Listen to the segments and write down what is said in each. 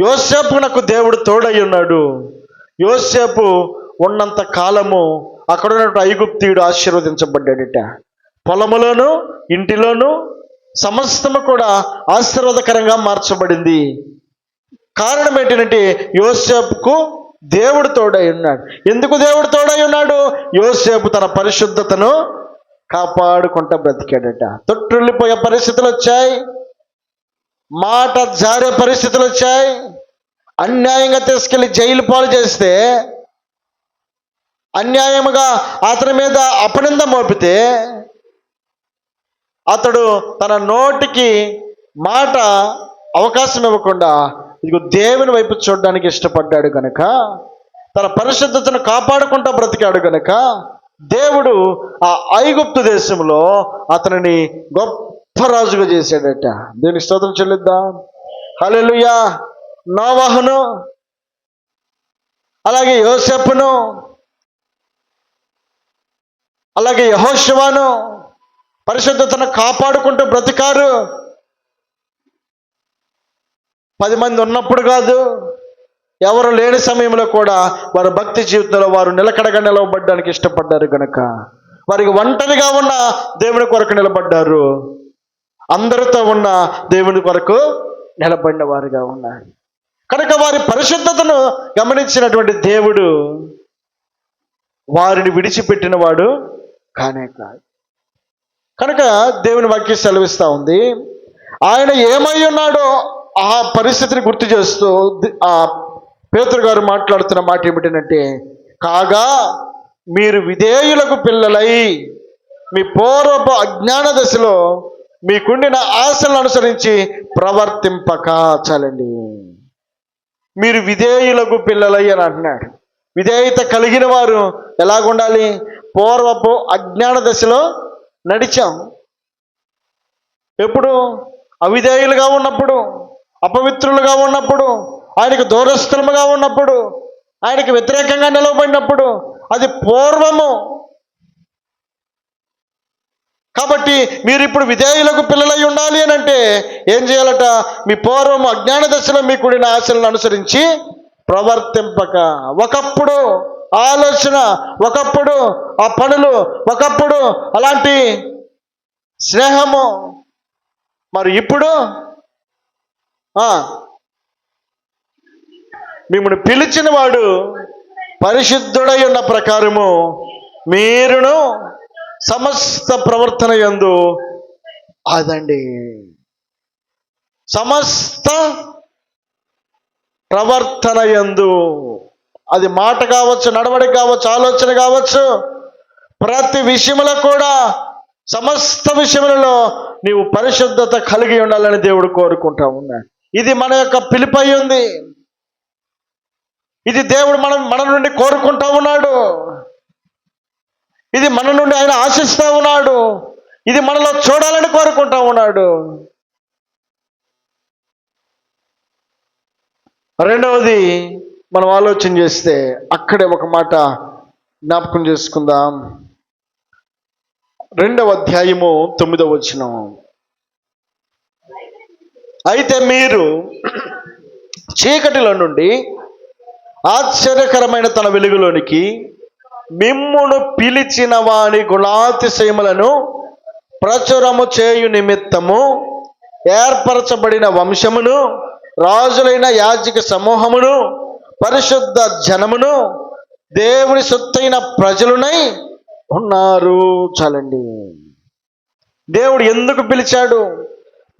యోసేపునకు దేవుడు తోడై ఉన్నాడు. యోసేపు ఉన్నంత కాలము అక్కడ ఉన్నటువంటి ఐగుప్తీయుడు ఆశీర్వదించబడ్డాడట. పొలములోను ఇంటిలోను సమస్తము కూడా ఆశీర్వాదకరంగా మార్చబడింది. కారణం ఏంటంటే యోసేపుకు దేవుడు తోడై ఉన్నాడు. ఎందుకు దేవుడు తోడై ఉన్నాడు? యోసేపు తన పరిశుద్ధతను కాపాడుకుంటా బ్రతికాడట. తొట్టుల్లిపోయే పరిస్థితులు వచ్చాయి. మాట జారే పరిస్థితులు వచ్చాయి. అన్యాయంగా తీసుకెళ్ళి జైలు పాలు చేస్తే అన్యాయముగా అతని మీద అపనింద మోపితే అతడు తన నోటికి మాట అవకాశం ఇవ్వకుండా ఇదిగో దేవుని వైపు చూడడానికి ఇష్టపడ్డాడు కనుక తన పరిశుద్ధతను కాపాడుకుంటూ బ్రతికాడు కనుక దేవుడు ఆ ఐగుప్తు దేశంలో అతనిని గొప్ప రాజుగా చేశాడట. దీనికి స్తోత్రం చెల్లిద్దాం. హల్లెలూయా. నావాహను అలాగే యోసెప్ను అలాగే యహోశివాను పరిశుద్ధతను కాపాడుకుంటూ బ్రతికారు. పది మంది ఉన్నప్పుడు కాదు ఎవరు లేని సమయంలో కూడా వారి భక్తి జీవితంలో వారు నిలకడగా నిలవబడ్డానికి ఇష్టపడ్డారు కనుక వారికి ఒంటరిగా ఉన్న దేవుని కొరకు నిలబడ్డారు. అందరితో ఉన్న దేవుని కొరకు నిలబడిన వారుగా ఉన్నారు. కనుక వారి పరిశుద్ధతను గమనించినటువంటి దేవుడు వారిని విడిచిపెట్టిన వాడు కానే కాదు. కనుక దేవుని వాక్యం సెలవిస్తూ ఉంది. ఆయన ఏమై ఉన్నాడో ఆ పరిస్థితిని గుర్తు చేస్తూ ఆ పేతురు గారు మాట్లాడుతున్న మాట ఏమిటంటే కాగా మీరు విధేయులకు పిల్లలై మీ పూర్వపు అజ్ఞాన దశలో మీకుండిన ఆశలను అనుసరించి ప్రవర్తింపక చాలండి. మీరు విధేయులకు పిల్లలై అని అంటున్నాడు విధేయత కలిగిన వారు ఎలాగుండాలి? పూర్వపు అజ్ఞాన దశలో నడిచాం. ఎప్పుడు? అవిధేయులుగా ఉన్నప్పుడు అపవిత్రులుగా ఉన్నప్పుడు ఆయనకు దూరస్థలముగా ఉన్నప్పుడు ఆయనకు వ్యతిరేకంగా నిలవబడినప్పుడు అది పూర్వము కాబట్టి మీరు ఇప్పుడు విధేయులకు పిల్లలై ఉండాలి అని అంటే ఏం చేయాలట? మీ పూర్వం అజ్ఞాన దశలో మీ కూడిన ఆశలను అనుసరించి ప్రవర్తింపక. ఒకప్పుడు ఆలోచన ఒకప్పుడు ఆ పనులు ఒకప్పుడు అలాంటి స్నేహము. మరి ఇప్పుడు? మిమ్మల్ని పిలిచిన వాడు పరిశుద్ధుడై ఉన్న ప్రకారము మీరును సమస్త ప్రవర్తన యందు అదండి. సమస్త ప్రవర్తన యందు అది మాట కావచ్చు నడవడి కావచ్చు ఆలోచన కావచ్చు ప్రతి విషయంలో కూడా సమస్త విషయములలో నీవు పరిశుద్ధత కలిగి ఉండాలని దేవుడు కోరుకుంటా ఉన్నాడు ఇది మన యొక్క పిలిపై ఉంది. ఇది దేవుడు మనం మన నుండి కోరుకుంటా ఉన్నాడు. ఇది మన నుండి ఆయన ఆశిస్తూ ఉన్నాడు. ఇది మనలో చూడాలని కోరుకుంటా ఉన్నాడు. రెండవది మనం ఆలోచన చేస్తే అక్కడే ఒక మాట జ్ఞాపకం చేసుకుందాం. రెండవ అధ్యాయము తొమ్మిదవ వచనం. అయితే మీరు చీకటిలో నుండి ఆశ్చర్యకరమైన తన వెలుగులోనికి మిమ్మును పిలిచిన వాని గుణాతిశయములను ప్రచురము చేయు నిమిత్తము ఏర్పరచబడిన వంశమును రాజులైన యాజక సమూహమును పరిశుద్ధ జనమును దేవుని సొత్తైన ప్రజలునై ఉన్నారు. చాలండి. దేవుడు ఎందుకు పిలిచాడు?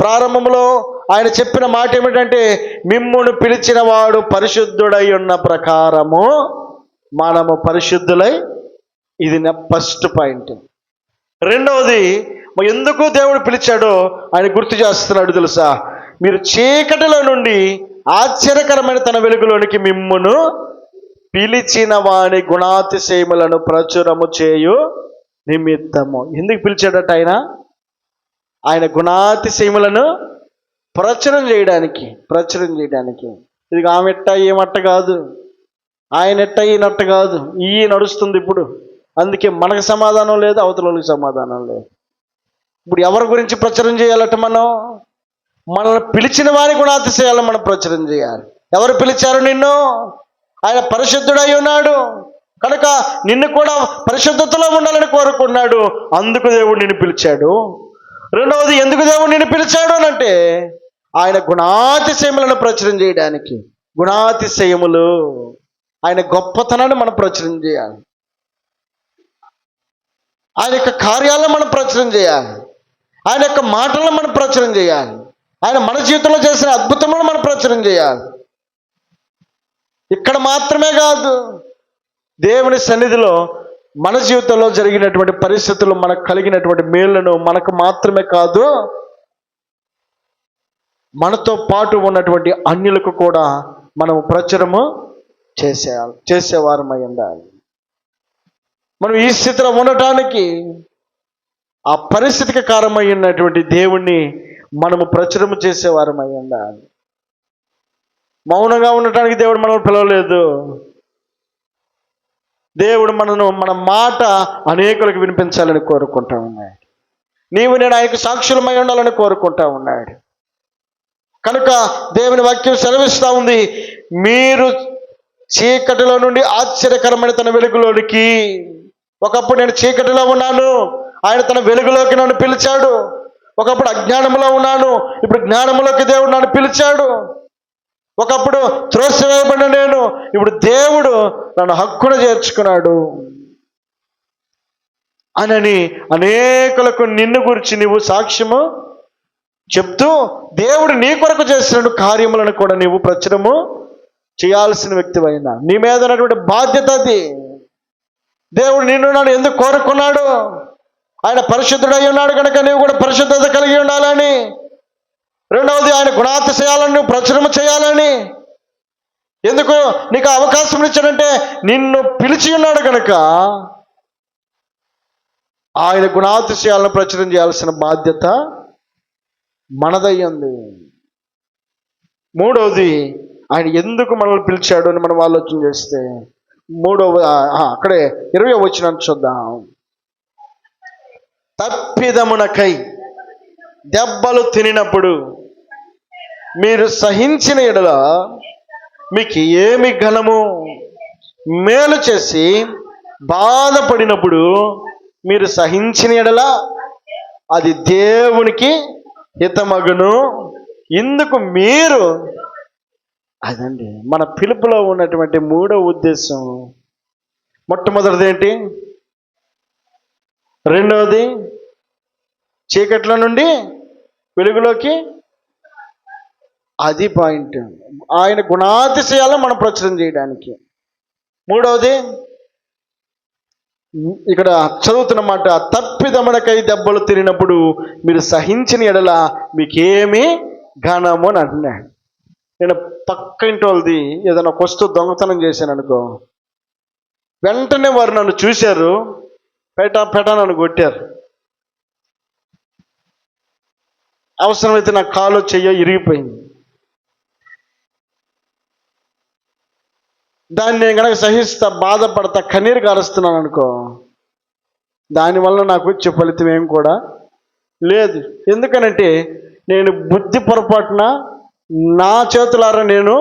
ప్రారంభంలో ఆయన చెప్పిన మాట ఏమిటంటే మిమ్మును పిలిచిన వాడు పరిశుద్ధుడై ఉన్న ప్రకారము మనము పరిశుద్ధులై ఇది నా ఫస్ట్ పాయింట్ రెండవది ఎందుకు దేవుడు పిలిచాడో ఆయన గుర్తు చేస్తున్నాడు తెలుసా? మీరు చీకటిలో నుండి ఆశ్చర్యకరమైన తన వెలుగులోనికి మిమ్మును పిలిచిన వాని గుణాతిశయములను ప్రచురము చేయు నిమిత్తము. ఎందుకు పిలిచాడట ఆయన? ఆయన గుణాతిశయములను ప్రచురం చేయడానికి ప్రచురం చేయడానికి. ఇది ఆమెట్ట ఏమట్ట కాదు. ఆయన ఎట్ట అయినట్టు కాదు. ఈ నడుస్తుంది ఇప్పుడు. అందుకే మనకు సమాధానం లేదు అవతల వాళ్ళకి సమాధానం లేదు. ఇప్పుడు ఎవరి గురించి ప్రచారం చేయాలట మనం? మనల్ని పిలిచిన వారి గుణాతిశయాలు మనం ప్రచురం చేయాలి. ఎవరు పిలిచారు నిన్ను? ఆయన పరిశుద్ధుడై ఉన్నాడు. కనుక నిన్ను కూడా పరిశుద్ధతలో ఉండాలని కోరుకున్నాడు. అందుకు దేవుడు నిన్ను పిలిచాడు. రెండవది ఎందుకు దేవుడు నిన్ను పిలిచాడు అని అంటే ఆయన గుణాతిశయములను ప్రచురం చేయడానికి. గుణాతిశయములు. ఆయన గొప్పతనాన్ని మనం ప్రచురం చేయాలి. ఆయన యొక్క కార్యాలను మనం ప్రచురం చేయాలి. ఆయన యొక్క మాటలను మనం ప్రచురం చేయాలి. ఆయన మన జీవితంలో చేసిన అద్భుతములను మనం ప్రచురం చేయాలి. ఇక్కడ మాత్రమే కాదు దేవుని సన్నిధిలో మన జీవితంలో జరిగినటువంటి పరిస్థితులు మనకు కలిగినటువంటి మేళ్ళను మనకు మాత్రమే కాదు మనతో పాటు ఉన్నటువంటి అన్యులకు కూడా మనం ప్రచురము చేసేయాలి చేసేవారమై ఉండాలి మనం ఈ స్థితిలో ఉండటానికి ఆ పరిస్థితికి కారణమై ఉన్నటువంటి దేవుణ్ణి మనము ప్రచురము చేసేవారమై ఉండాలి మౌనంగా ఉండటానికి దేవుడు మనల్ని పిలవలేదు. దేవుడు మనను మన మాట అనేకులకు వినిపించాలని కోరుకుంటా ఉన్నాడు. నీవు నేను ఆయనకు సాక్షులమై ఉండాలని కోరుకుంటా ఉన్నాడు. కనుక దేవుని వాక్యం సెలవిస్తూ ఉంది. మీరు చీకటిలో నుండి ఆశ్చర్యకరమైన తన వెలుగులోనికి. ఒకప్పుడు నేను చీకటిలో ఉన్నాను. ఆయన తన వెలుగులోకి నన్ను పిలిచాడు. ఒకప్పుడు అజ్ఞానంలో ఉన్నాను. ఇప్పుడు జ్ఞానంలోకి దేవుడు నన్ను పిలిచాడు. ఒకప్పుడు త్రోసివేయబడిన నేను. ఇప్పుడు దేవుడు నన్ను హక్కును చేర్చుకున్నాడు. అనని అనేకులకు నిన్ను గురించి నీవు సాక్ష్యము చెప్తూ దేవుడు నీ కొరకు చేసిన కార్యములను కూడా నీవు ప్రచురము చేయాల్సిన వ్యక్తివైన. నీ మీద ఉన్నటువంటి బాధ్యత అది. దేవుడు నిన్ను నన్ను ఎందుకు కోరుకున్నాడు? ఆయన పరిశుద్ధుడై ఉన్నాడు కనుక నీవు కూడా పరిశుద్ధత కలిగి ఉండాలని. రెండవది ఆయన గుణాతిశయాలను నువ్వు ప్రచురము చేయాలని. ఎందుకు? నీకు అవకాశం ఇచ్చాడంటే నిన్ను పిలిచి ఉన్నాడు కనుక. ఆయన గుణాతిశయాలను ప్రచురం చేయాల్సిన బాధ్యత మనదయ్యింది మూడవది ఆయన ఎందుకు మనల్ని పిలిచాడు అని మనం ఆలోచన చేస్తే? మూడవ అక్కడే ఇరవై వచ్చిన చూద్దాం. తప్పిదమునకై దెబ్బలు తినినప్పుడు మీరు సహించిన ఎడల మీకు ఏమి ఘనము? మేలు చేసి బాధపడినప్పుడు మీరు సహించిన ఎడల అది దేవునికి హితమగును. ఇందుకు మీరు అదండి. మన పిలుపులో ఉన్నటువంటి మూడో ఉద్దేశం మొట్టమొదటిది ఏంటి రెండవది చీకట్లో నుండి వెలుగులోకి అది పాయింట్. ఆయన గుణాతిశయాలను మనం ప్రచురం చేయడానికి. మూడవది ఇక్కడ చదువుతున్నమాట తప్పిదమడకై దెబ్బలు తిరిగినప్పుడు మీరు సహించిన ఎడల మీకేమీ ఘనము అని అంటున్నాడు. నేను పక్క ఇంటి వాళ్ళది ఏదైనా ఒక వస్తువు దొంగతనం చేశాను అనుకో వెంటనే వారు నన్ను చూశారు పేట పేట నన్ను కొట్టారు. అవసరమైతే నా కాలు చెయ్యో ఇరిగిపోయింది. దాన్ని నేను కనుక సహిస్తా బాధపడతా కన్నీరు కారుస్తున్నాను అనుకో దానివల్ల నాకు వచ్చే ఫలితం ఏం కూడా లేదు. ఎందుకనంటే నేను బుద్ధి పొరపాటున నా చేతులారా నేను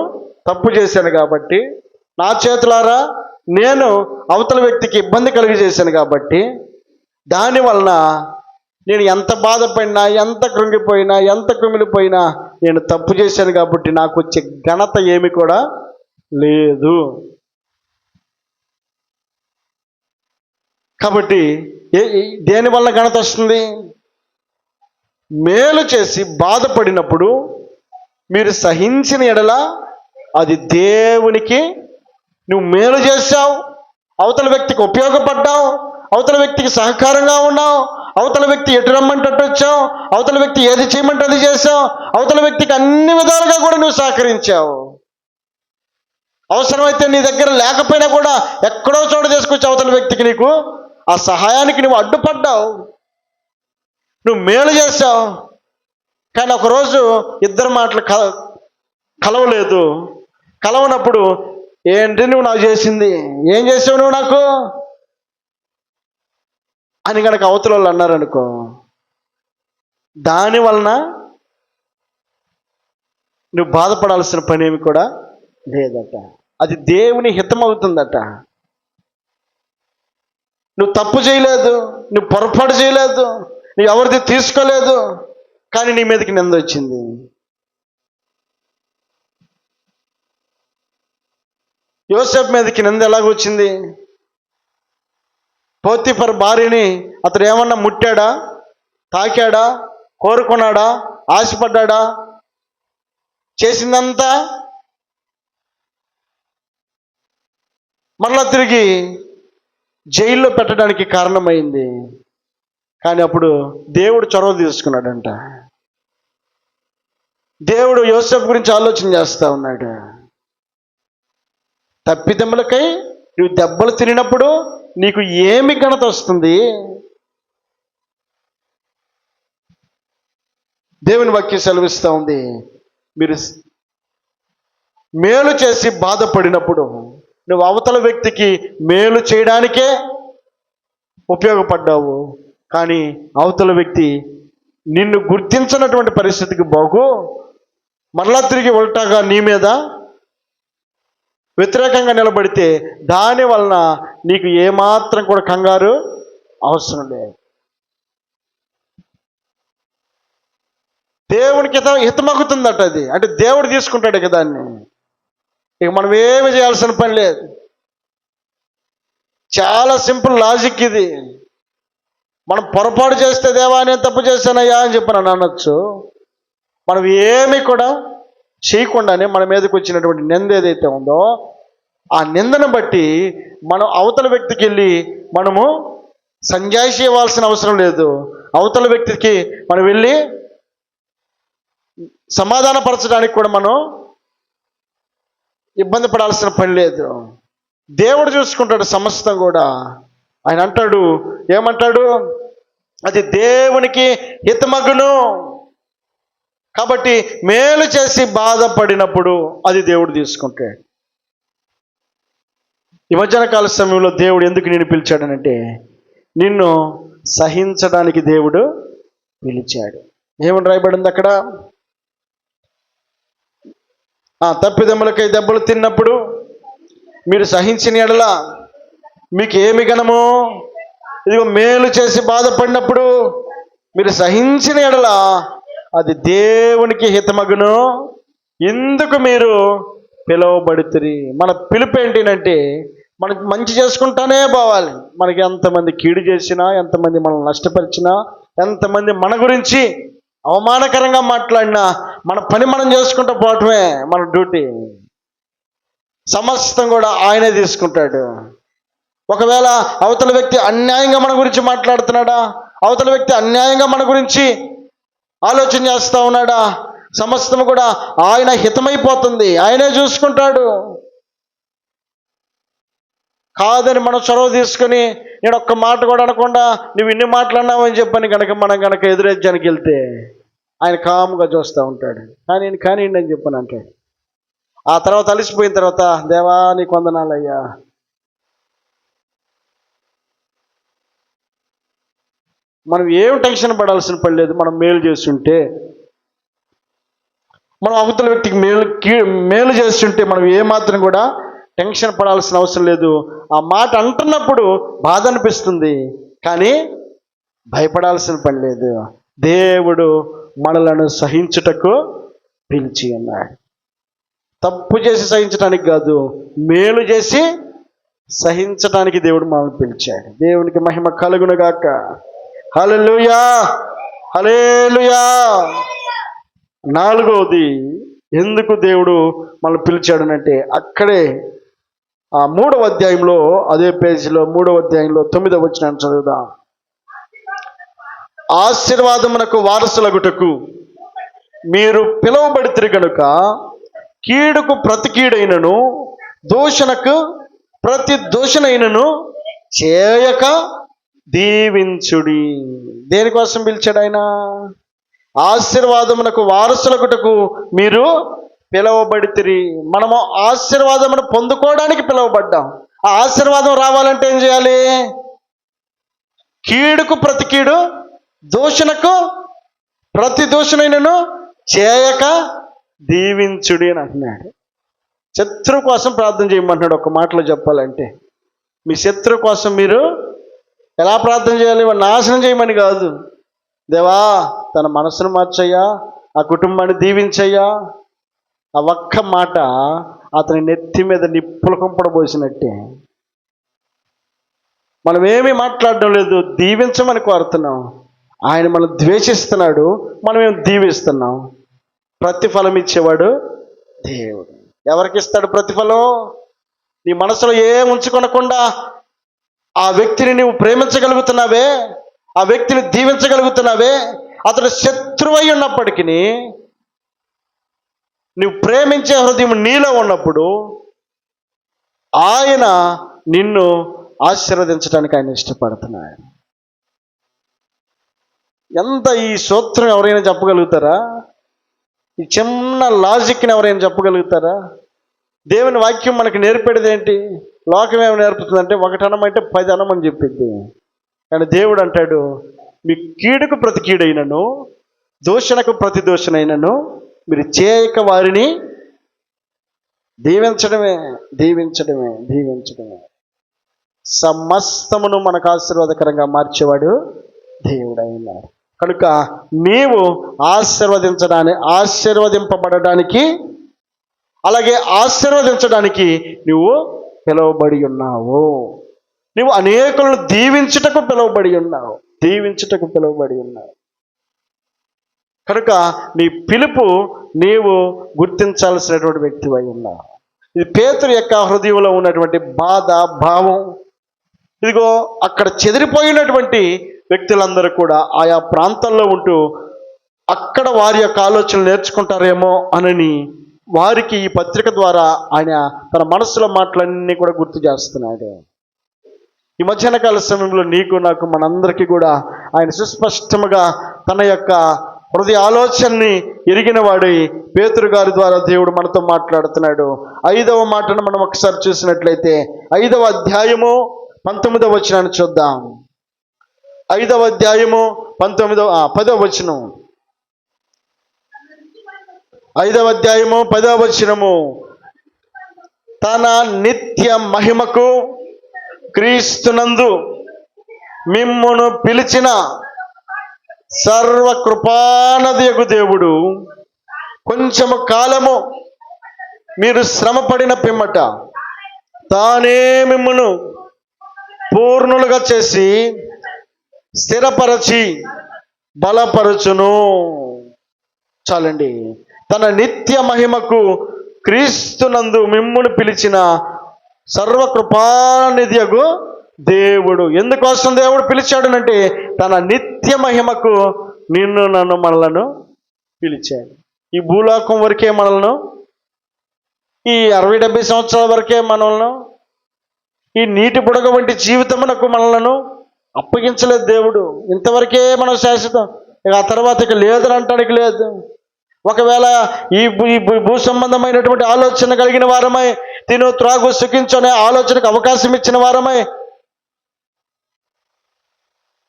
తప్పు చేశాను కాబట్టి నా చేతులారా నేను అవతల వ్యక్తికి ఇబ్బంది కలిగి చేశాను కాబట్టి దాని వలన నేను ఎంత బాధపడినా ఎంత కృంగిపోయినా ఎంత కుమిలిపోయినా నేను తప్పు చేశాను కాబట్టి నాకు వచ్చే ఘనత ఏమి కూడా లేదు. కాబట్టి ఏ ఏ- దేని వల్ల ఘనత వస్తుంది? మేలు చేసి బాధపడినప్పుడు మీరు సహించిన ఎడల అది దేవునికి నువ్వు మేలు చేశావు. అవతల వ్యక్తికి ఉపయోగపడ్డావు. అవతల వ్యక్తికి సహకారంగా ఉన్నావు. అవతల వ్యక్తి ఎటు రమ్మంటట్టు వచ్చావు. అవతల వ్యక్తి ఏది చేయమంటే అది చేసావు అవతల వ్యక్తికి అన్ని విధాలుగా కూడా నువ్వు సహకరించావు. అవసరమైతే నీ దగ్గర లేకపోయినా కూడా ఎక్కడో చోట తీసుకొచ్చి అవతల వ్యక్తికి నీకు ఆ సహాయానికి నువ్వు అడ్డుపడ్డావు. నువ్వు మేలు చేశావు. కానీ ఒకరోజు ఇద్దరు మాటలు కల కలవలేదు. కలవనప్పుడు ఏంటి నువ్వు నాకు చేసింది? ఏం చేసావు నువ్వు నాకు? అని కనుక అవతల వాళ్ళు అన్నారనుకో దాని వలన నువ్వు బాధపడాల్సిన పని ఏమి కూడా లేదట. అది దేవుని హితం అవుతుందట నువ్వు తప్పు చేయలేదు. నువ్వు పొరపాటు చేయలేదు. నువ్వు ఎవరిది తీసుకోలేదు. కానీ నీ మీదకి నింద వచ్చింది. యోసేపు మీదకి నింద ఎలాగొచ్చింది పోతిఫర్ భార్యని అతడు ఏమన్నా ముట్టాడా? తాకాడా? కోరుకున్నాడా? ఆశపడ్డాడా? చేసిందంతా మరలా తిరిగి జైల్లో పెట్టడానికి కారణమైంది. కానీ అప్పుడు దేవుడు చొరవ తీసుకున్నాడంట. దేవుడు యోసేపు గురించి ఆలోచన చేస్తూ ఉన్నాడు. తప్పిదమ్ములకై నువ్వు దెబ్బలు తినినప్పుడు నీకు ఏమి ఘనత వస్తుంది? దేవుని వాక్యం సెలవిస్తూ ఉంది. మీరు మేలు చేసి బాధపడినప్పుడు నువ్వు అవతల వ్యక్తికి మేలు చేయడానికే ఉపయోగపడ్డావు. కానీ అవతల వ్యక్తి నిన్ను గుర్తించినటువంటి పరిస్థితికి బాగు. మరలా తిరిగి ఉల్టాగా నీ మీద వ్యతిరేకంగా నిలబడితే దాని వలన నీకు ఏమాత్రం కూడా కంగారు అవసరం లేదు. దేవునికి హిత హితమగుతుందట అది. అంటే దేవుడు తీసుకుంటాడు ఇక దాన్ని. ఇక మనం ఏమి చేయాల్సిన పని లేదు. చాలా సింపుల్ లాజిక్ ఇది. మనం పొరపాటు చేస్తే దేవా నేను తప్పు చేశానయ్యా అని చెప్పి నన్ను అనొచ్చు. మనం ఏమి కూడా చేయకుండానే మన మీదకి వచ్చినటువంటి నింద ఏదైతే ఉందో ఆ నిందను బట్టి మనం అవతల వ్యక్తికి వెళ్ళి మనము సంజాయిషి ఇవ్వాల్సిన అవసరం లేదు. అవతల వ్యక్తికి మనం వెళ్ళి సమాధానపరచడానికి కూడా మనం ఇబ్బంది పడాల్సిన పని లేదు. దేవుడు చూసుకుంటాడు సమస్తం కూడా. ఆయన అంటాడు ఏమంటాడు? అది దేవునికి హితమగును. కాబట్టి మేలు చేసి బాధపడినప్పుడు అది దేవుడు తీసుకుంటాడు ఈ మధ్యాహ్న కాల సమయంలో దేవుడు ఎందుకు నేను పిలిచాడనంటే నిన్ను సహించడానికి దేవుడు పిలిచాడు. ఏమని రాయబడింది అక్కడ? ఆ తప్పిదమ్ములకై దెబ్బలు తిన్నప్పుడు మీరు సహించిన ఎడల మీకు ఏమి గణము ఇదిగో మేలు చేసి బాధపడినప్పుడు మీరు సహించిన ఎడల అది దేవునికి హితమగును. ఎందుకు మీరు పిలువబడుతుంది మన పిలుపు ఏంటినంటే మనకి మంచి చేసుకుంటానే పోవాలి. మనకి ఎంతమంది కీడు చేసినా ఎంతమంది మనల్ని నష్టపరిచినా ఎంతమంది మన గురించి అవమానకరంగా మాట్లాడినా మన పని మనం చేసుకుంటూ పోవటమే మన డ్యూటీ. సమస్తం కూడా ఆయనే తీసుకుంటాడు. ఒకవేళ అవతల వ్యక్తి అన్యాయంగా మన గురించి మాట్లాడుతున్నాడా? అవతల వ్యక్తి అన్యాయంగా మన గురించి ఆలోచన చేస్తూ ఉన్నాడా? సమస్తం కూడా ఆయన హితమైపోతుంది. ఆయనే చూసుకుంటాడు. కాదని మనం చొరవ తీసుకుని నేను ఒక్క మాట కూడా అనకుండా నువ్వు ఇన్ని మాట్లాడినావని చెప్పని కనుక మనం కనుక ఎదురెజ్జానికి వెళ్తే ఆయన కాముగా చూస్తూ ఉంటాడు. కానీ నేను కానివ్వండి అని చెప్పని అంటాడు. ఆ తర్వాత అలసిపోయిన తర్వాత దేవా నీకు వందనాలయ్యా. మనం ఏం టెన్షన్ పడాల్సిన పని లేదు. మనం మేలు చేస్తుంటే మనం అవతల వ్యక్తికి మేలు మేలు చేస్తుంటే మనం ఏమాత్రం కూడా టెన్షన్ పడాల్సిన అవసరం లేదు. ఆ మాట అంటున్నప్పుడు బాధ అనిపిస్తుంది. కానీ భయపడాల్సిన పని లేదు. దేవుడు మనలను సహించుటకు పిలిచి ఉన్నాడు. తప్పు చేసి సహించడానికి కాదు మేలు చేసి సహించడానికి దేవుడు మనల్ని పిలిచాడు. దేవునికి మహిమ కలుగునుగాక. హల్లెలూయా. హలేలుయా నాలుగవది ఎందుకు దేవుడు మనల్ని పిలిచాడనంటే అక్కడే ఆ మూడవ అధ్యాయంలో అదే పేజీలో మూడవ అధ్యాయంలో తొమ్మిదవ వచ్చిన చదువుదాం. ఆశీర్వాదమునకు వారసులగుటకు మీరు పిలువబడితే గనుక కీడుకు ప్రతి కీడైనను దూషణకు ప్రతి దూషణైనను చేయక దీవించుడి. దేనికోసం పిలిచాడు ఆయన ఆశీర్వాదమునకు వారసులకుటకు మీరు పిలవబడితిరి. మనము ఆశీర్వాదమును పొందుకోవడానికి పిలువబడ్డాం. ఆ ఆశీర్వాదం రావాలంటే ఏం చేయాలి? కీడుకు ప్రతి కీడు దూషణకు ప్రతి దూషణను చేయక దీవించుడి అని అంటున్నాడు. శత్రువు కోసం ప్రార్థన చేయమంటున్నాడు. ఒక మాటలో చెప్పాలంటే మీ శత్రువు కోసం మీరు ఎలా ప్రార్థన చేయాలి? వాడిని నాశనం చేయమని కాదు. దేవా తన మనసును మార్చయ్యా ఆ కుటుంబాన్ని దీవించయ్యా. ఆ ఒక్క మాట అతని నెత్తి మీద నిప్పులు కుంపడబోసినట్టే. మనం ఏమీ మాట్లాడడం లేదు దీవించమని కోరుతున్నాం. ఆయన మనం ద్వేషిస్తున్నాడు మనం ఏం దీవిస్తున్నాం? ప్రతిఫలం ఇచ్చేవాడు దేవుడు. ఎవరికి ఇస్తాడు ప్రతిఫలం? నీ మనసులో ఏం ఉంచుకొనకుండా ఆ వ్యక్తిని నువ్వు ప్రేమించగలుగుతున్నావే? ఆ వ్యక్తిని దీవించగలుగుతున్నావే? అతడు శత్రువై ఉన్నప్పటికీ నువ్వు ప్రేమించే హృదయం నీలో ఉన్నప్పుడు ఆయన నిన్ను ఆశీర్వదించడానికి ఆయన ఇష్టపడుతున్నాడు. ఎంత ఈ సూత్రం ఎవరైనా చెప్పగలుగుతారా? ఈ చిన్న లాజిక్ని ఎవరైనా చెప్పగలుగుతారా? దేవుని వాక్యం మనకి నేర్పేది ఏంటి? లోకం ఏమి నేర్పుతుందంటే ఒకటి అనమంటే పది అనమని చెప్పింది. కానీ దేవుడు అంటాడు మీ కీడుకు ప్రతి కీడైనను దూషణకు ప్రతి దూషణైనను మీరు చేయక వారిని దీవించడమే దీవించడమే దీవించడమే. సమస్తమును మనకు ఆశీర్వాదకరంగా మార్చేవాడు దేవుడైనాడు. కనుక నీవు ఆశీర్వదించడానికి ఆశీర్వదింపబడడానికి అలాగే ఆశీర్వదించడానికి నువ్వు పిలువబడి ఉన్నావు. నువ్వు అనేకులను దీవించుటకు పిలువబడి ఉన్నావు. దీవించుటకు పిలువబడి ఉన్నావు. కనుక నీ పిలుపు నీవు గుర్తించాల్సినటువంటి వ్యక్తివై ఉన్నావు. ఇది పేతురు యొక్క హృదయంలో ఉన్నటువంటి బాధ భావం. ఇదిగో అక్కడ చెదిరిపోయినటువంటి వ్యక్తులందరూ కూడా ఆయా ప్రాంతాల్లో ఉంటూ అక్కడ వారి యొక్క ఆలోచనలు నేర్చుకుంటారేమో అనని వారికి ఈ పత్రిక ద్వారా ఆయన తన మనసులో మాటలన్నీ కూడా గుర్తు చేస్తున్నాడు. ఈ మధ్యాహ్న కాల సమయంలో నీకు నాకు మనందరికీ కూడా ఆయన సుస్పష్టముగా తన యొక్క హృదయ ఆలోచనని ఎరిగిన వాడి పేతురు గారి ద్వారా దేవుడు మనతో మాట్లాడుతున్నాడు. ఐదవ మాటను మనం ఒకసారి చూసినట్లయితే ఐదవ అధ్యాయము పంతొమ్మిదవ వచనాన్ని చూద్దాం. ఐదవ అధ్యాయము పంతొమ్మిదవ పదవ వచనం. ఐదవ అధ్యాయము పదవ వచనము. తన నిత్య మహిమకు క్రీస్తునందు మిమ్మును పిలిచిన సర్వకృపానదియగు దేవుడు కొంచెము కాలము మీరు శ్రమపడిన పిమ్మట తానే మిమ్మును పూర్ణులుగా చేసి స్థిరపరచి బలపరచును. చాలండి. తన నిత్య మహిమకు క్రీస్తునందు మిమ్మును పిలిచిన సర్వకృపానిధియగు దేవుడు. ఎందుకోసం దేవుడు పిలిచాడునంటే తన నిత్య మహిమకు నిన్ను నన్ను మనలను పిలిచాడు. ఈ భూలోకం వరకే మనలను ఈ అరవై డెబ్బై సంవత్సరాల వరకే మనలను ఈ నీటి బుడగ వంటి జీవితమునకు మనలను అప్పగించలేదు దేవుడు. ఇంతవరకే మనం శాశ్వతం. ఇక ఆ తర్వాత ఇక లేదని అంటానికి లేదు. ఒకవేళ ఈ భూ- సంబంధమైనటువంటి ఆలోచన కలిగిన వారమై తిను త్రాగు సుఖించనే ఆలోచనకు అవకాశం ఇచ్చిన వారమై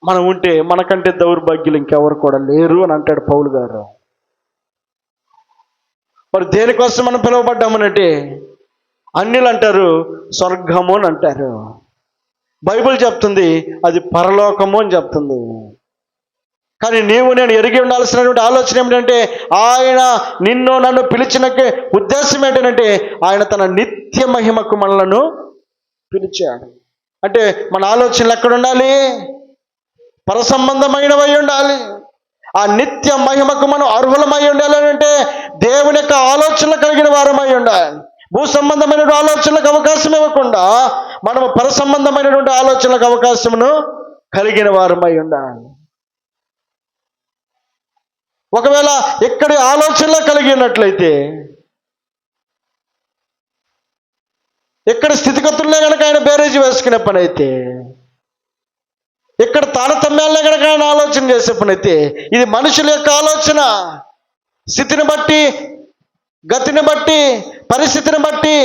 మనం ఉంటే మనకంటే దౌర్భాగ్యులు ఇంకెవరు కూడా లేరు అని అంటాడు పౌలు గారు. మరి దేనికోసం మనం పిలువబడ్డామనంటే అన్యులు అంటారు స్వర్గము అని అంటారు. బైబిల్ చెప్తుంది అది పరలోకము అని చెప్తుంది. కానీ నీవు నేను ఎరిగి ఉండాల్సినటువంటి ఆలోచన ఏమిటంటే ఆయన నిన్ను నన్ను పిలిచిన ఉద్దేశం ఏంటంటే ఆయన తన నిత్య మహిమకు మనలను పిలిచాడు. అంటే మన ఆలోచనలు ఎక్కడ ఉండాలి? పరసంబంధమైనవై ఉండాలి. ఆ నిత్య మహిమకు మనం అర్హులమై ఉండాలి అంటే దేవుని యొక్క ఆలోచనలు కలిగిన వారమై ఉండాలి. భూ సంబంధమైనటువంటి ఆలోచనలకు అవకాశం ఇవ్వకుండా మనము పర సంబంధమైనటువంటి ఆలోచనలకు అవకాశమును కలిగిన వారమై ఉండాలి. ఒకవేళ ఇక్కడి ఆలోచనలో కలిగి ఉన్నట్లయితే ఇక్కడ స్థితిగతుల్లో కనుక ఆయన బేరేజ్ వేసుకునే పని అయితే ఇక్కడ తారతమ్యాలనే కనుక ఆయన ఆలోచన చేసే పని అయితే ఇది మనుషుల యొక్క ఆలోచన. స్థితిని బట్టి గతిని బట్టి పరిస్థితిని బట్టి.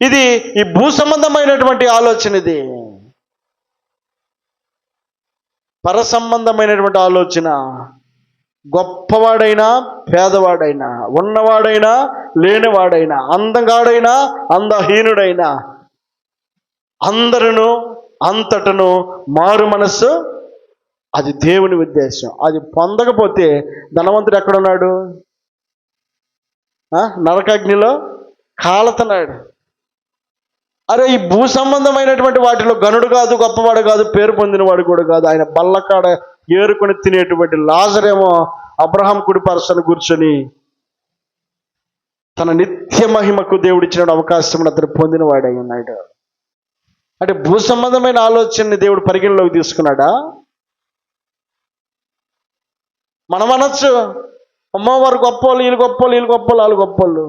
ఇది ఈ భూ సంబంధమైనటువంటి ఆలోచన ఇది. పర సంబంధమైనటువంటి ఆలోచన గొప్పవాడైనా పేదవాడైనా ఉన్నవాడైనా లేనివాడైనా అందంగాడైనా అందహీనుడైనా అందరును అంతటను మారు మనస్సు అది దేవుని ఉద్దేశం. అది పొందకపోతే ధనవంతుడు ఎక్కడున్నాడు? నరకాగ్నిలో కాలుతున్నాడు. అరే ఈ భూ సంబంధమైనటువంటి వాటిలో గనుడు కాదు గొప్పవాడు కాదు పేరు పొందినవాడు కూడా కాదు. ఆయన బల్లకాడ ఏరుకొని తినేటువంటి లాజరేమో అబ్రహాం కుడి పరసను కూర్చొని తన నిత్య మహిమకు దేవుడిచ్చిన అవకాశం అతను పొందినవాడై ఉన్నాడు. అంటే భూ సంబంధమైన ఆలోచనని దేవుడు పరిగణలోకి తీసుకున్నాడా? మనం అనొచ్చు అమ్మవారు గొప్ప వాళ్ళు వీళ్ళు గొప్పోళ్ళు వీళ్ళు గొప్ప వాళ్ళు గొప్పోళ్ళు.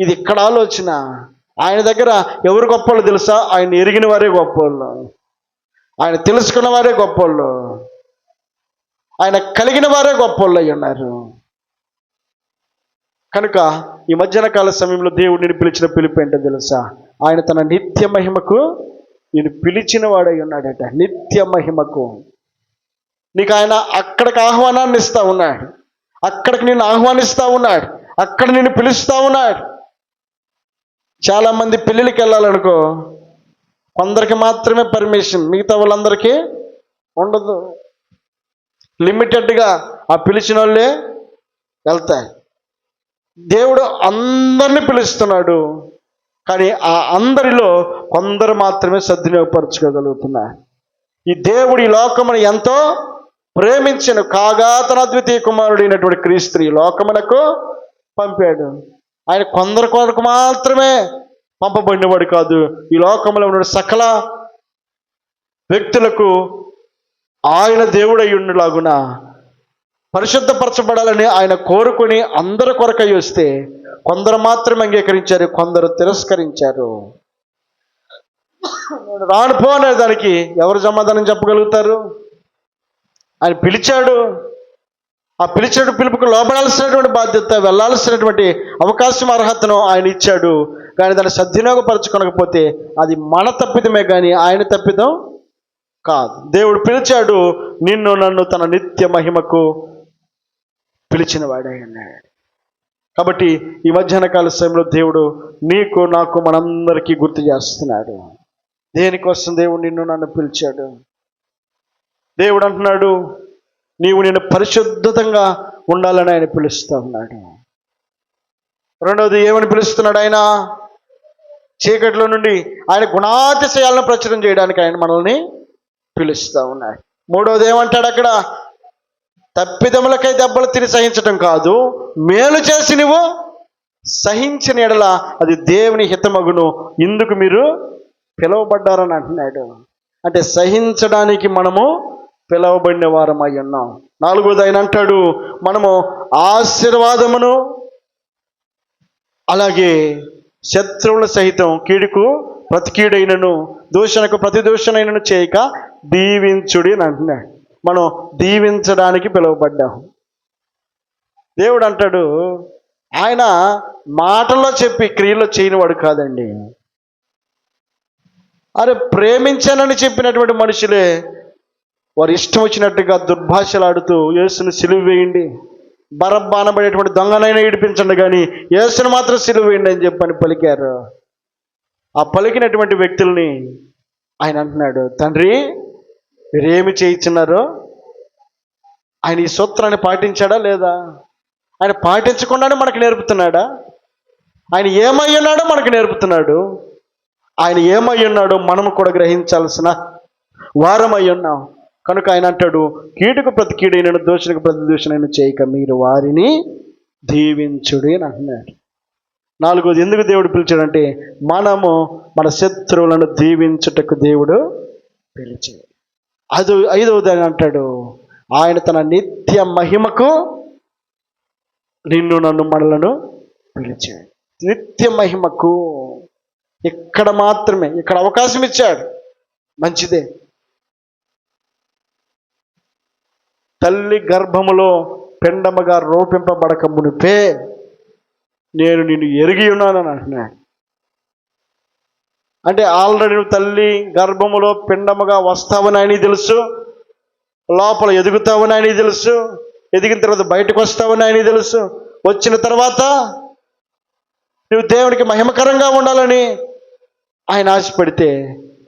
ఇది ఇక్కడ ఆలోచన. ఆయన దగ్గర ఎవరు గొప్పోళ్ళు తెలుసా? ఆయన ఎరిగిన వారే గొప్పోళ్ళు ఆయన తెలుసుకున్న వారే గొప్పోళ్ళు ఆయన కలిగిన వారే గొప్పోళ్ళు అయి ఉన్నారు. కనుక ఈ మధ్యాహ్న కాల సమయంలో దేవుడిని పిలిచిన పిలుపు ఏంటో తెలుసా? ఆయన తన నిత్య మహిమకు నేను పిలిచిన వాడై ఉన్నాడట. నిత్య మహిమకు. నీకు ఆయన అక్కడికి ఆహ్వానాన్ని ఇస్తా ఉన్నాడు. అక్కడికి నేను ఆహ్వానిస్తా ఉన్నాడు. అక్కడ నేను పిలుస్తా ఉన్నాడు. చాలా మంది పెళ్ళిళ్ళకి వెళ్ళాలనుకో కొందరికి మాత్రమే పర్మిషన్ మిగతా వాళ్ళందరికీ ఉండదు. లిమిటెడ్గా ఆ పిలిచిన వాళ్ళే వెళ్తాయి. దేవుడు అందరిని పిలుస్తున్నాడు కానీ ఆ అందరిలో కొందరు మాత్రమే సద్వినియోగపరచుకోగలుగుతున్నారు. ఈ దేవుడు ఈ లోకమును ఎంతో ప్రేమించను కాగా తన అద్వితీయ కుమారుడైనటువంటి క్రీస్తు ఈ లోకమునకు పంపాడు. ఆయన కొందరు కొరకు మాత్రమే పంపబడినవాడు కాదు. ఈ లోకంలో ఉన్న సకల వ్యక్తులకు ఆయన దేవుడై ఉండలాగున పరిశుద్ధపరచబడాలని ఆయన కోరుకుని అందరి కొరకై వస్తే కొందరు మాత్రమే అంగీకరించారు కొందరు తిరస్కరించారు. రాను పో అనే దానికి ఎవరు సమాధానం చెప్పగలుగుతారు? ఆయన పిలిచాడు. ఆ పిలిచాడు పిలుపుకు లోపడాల్సినటువంటి బాధ్యత వెళ్ళాల్సినటువంటి అవకాశం అర్హతను ఆయన ఇచ్చాడు. కానీ దాన్ని సద్వినియోగపరచుకోనకపోతే అది మన తప్పిదమే కానీ ఆయన తప్పిదం కాదు. దేవుడు పిలిచాడు నిన్ను నన్ను తన నిత్య మహిమకు పిలిచిన వాడే అన్నాడు. కాబట్టి ఈ మధ్యాహ్న కాల సమయంలో దేవుడు నీకు నాకు మనందరికీ గుర్తు చేస్తున్నాడు. దేనికోసం దేవుడు నిన్ను నన్ను పిలిచాడు? దేవుడు అంటున్నాడు నీవు నేను పరిశుద్ధతంగా ఉండాలని ఆయన పిలుస్తూ ఉన్నాడు. రెండవది ఏమని పిలుస్తున్నాడు ఆయన? చీకటిలో నుండి ఆయన గుణాతిశయాలను ప్రచురం చేయడానికి ఆయన మనల్ని పిలుస్తూ ఉన్నాడు. మూడవది ఏమంటాడు అక్కడ? తప్పిదములకై దెబ్బలు తిని సహించటం కాదు మేలు చేసి నువ్వు సహించిన ఎడల అది దేవుని హితమగును ఇందుకు మీరు పిలువబడ్డారని అంటున్నాడు. అంటే సహించడానికి మనము పిలవబడిన వారమై ఉన్నాం. నాలుగోది ఆయన అంటాడు మనము ఆశీర్వాదమును అలాగే శత్రువుల సహితం కీడుకు ప్రతి కీడైనను దూషణకు ప్రతి దూషణైనను చేయక దీవించుడి అని అంటున్నాడు. మనం దీవించడానికి పిలువబడ్డాం. దేవుడు అంటాడు ఆయన మాటల్లో చెప్పి క్రియలో చేయనివాడు కాదండి. అరే ప్రేమించానని చెప్పినటువంటి మనుషులే వారు ఇష్టం వచ్చినట్టుగా దుర్భాషలాడుతూ యేసును సిలువ వేయండి. బరబ్బానబడేటువంటి దొంగనైనా ఇడిపించండి కానీ యేసును మాత్రం సిలువ వేయండి అని చెప్పని పలికారు. ఆ పలికినటువంటి వ్యక్తుల్ని ఆయన అంటున్నాడు తండ్రి మీరేమి చేయించున్నారో ఆయన ఈ సూత్రాన్ని పాటించాడా లేదా? ఆయన పాటించకుండానే మనకు నేర్పుతున్నాడా? ఆయన ఏమై ఉన్నాడో మనకు నేర్పుతున్నాడు. ఆయన ఏమై ఉన్నాడో మనము కూడా గ్రహించాల్సిన వారమై ఉన్నాం. కనుక ఆయన అంటాడు కీడుకు ప్రతి కీడైన దోషులకు ప్రతి దోషణైన చేయక మీరు వారిని దీవించుడి అని అంటున్నాడు. నాలుగోది ఎందుకు దేవుడు పిలిచాడంటే మనము మన శత్రువులను దీవించుటకు దేవుడు పిలిచాడు. అది ఐదవది అని అంటాడు ఆయన తన నిత్య మహిమకు నిన్ను నన్ను మనలను పిలిచాడు. నిత్య మహిమకు ఇక్కడ మాత్రమే ఇక్కడ అవకాశం ఇచ్చాడు. మంచిదే. తల్లి గర్భములో పెండమగా రూపింపబడక మునిపే నేను నిన్ను ఎరిగి ఉన్నానని అంటున్నాడు. అంటే ఆల్రెడీ నువ్వు తల్లి గర్భములో పిండముగా వస్తావని ఆయన తెలుసు లోపల ఎదుగుతావని ఆయన తెలుసు ఎదిగిన తర్వాత బయటకు వస్తావని ఆయన తెలుసు వచ్చిన తర్వాత నువ్వు దేవునికి మహిమకరంగా ఉండాలని ఆయన ఆశపడితే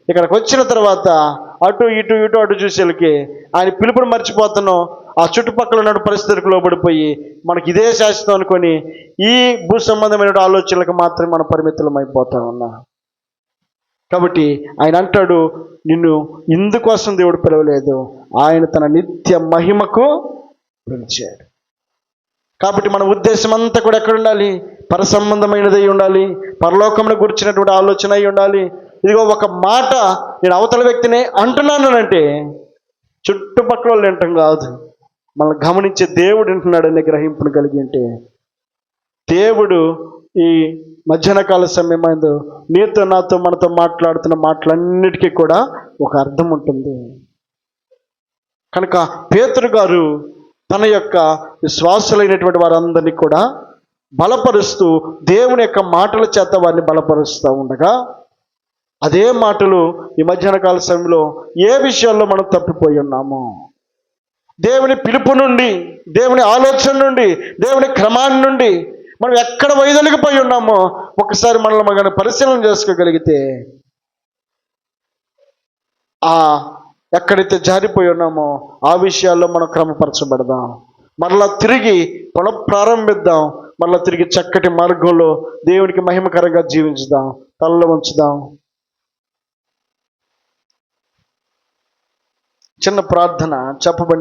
ఇక్కడికి వచ్చిన తర్వాత అటు ఇటు ఇటు అటు చూసేలకి ఆయన పిలుపుని మర్చిపోతున్నాం. ఆ చుట్టుపక్కల ఉన్న పరిస్థితులకు లోబడిపోయి మనకి ఇదే శాశ్వతం అనుకొని ఈ భూ సంబంధమైన ఆలోచనలకు మాత్రమే మనం పరిమితులం అయిపోతా ఉన్నాం. కాబట్టి ఆయన అంటాడు నిన్ను ఇందుకోసం దేవుడు పిలవలేదు. ఆయన తన నిత్య మహిమకు పిలిచాడు. కాబట్టి మన ఉద్దేశం అంతా కూడా ఎక్కడ ఉండాలి? పరసంబంధమైనదై ఉండాలి. పరలోకంలో గురించినటువంటి ఆలోచన అయి ఉండాలి. ఇదిగో ఒక మాట నేను అవతల వ్యక్తిని అంటున్నాను అంటే చుట్టుపక్కల వాళ్ళు వింటాం కాదు. మనల్ని గమనించే దేవుడు వింటున్నాడని గ్రహింపును కలిగి ఉంటే దేవుడు ఈ మధ్యాహ్న కాల సమయమైందు నీతో నాతో మనతో మాట్లాడుతున్న మాటలన్నిటికీ కూడా ఒక అర్థం ఉంటుంది. కనుక పేతురు గారు తన యొక్క విశ్వాసులైనటువంటి వారందరినీ కూడా బలపరుస్తూ దేవుని యొక్క మాటల చేత వారిని బలపరుస్తూ ఉండగా అదే మాటలు ఈ మధ్యాహ్న కాల సమయంలో ఏ విషయాల్లో మనం తప్పిపోయి ఉన్నామో? దేవుని పిలుపు నుండి దేవుని ఆలోచన నుండి దేవుని క్రమాన్ని నుండి మనం ఎక్కడ వైదొలిగిపోయి ఉన్నామో ఒకసారి మనల్ని మనం పరిశీలన చేసుకోగలిగితే ఆ ఎక్కడైతే జారిపోయి ఉన్నామో ఆ విషయాల్లో మనం క్రమపరచబడదాం. మరలా తిరిగి మనం ప్రారంభిద్దాం మరలా తిరిగి చక్కటి మార్గంలో దేవునికి మహిమకరంగా జీవించుదాం. తలలో ఉంచుదాం. చిన్న ప్రార్థన చెప్పబడి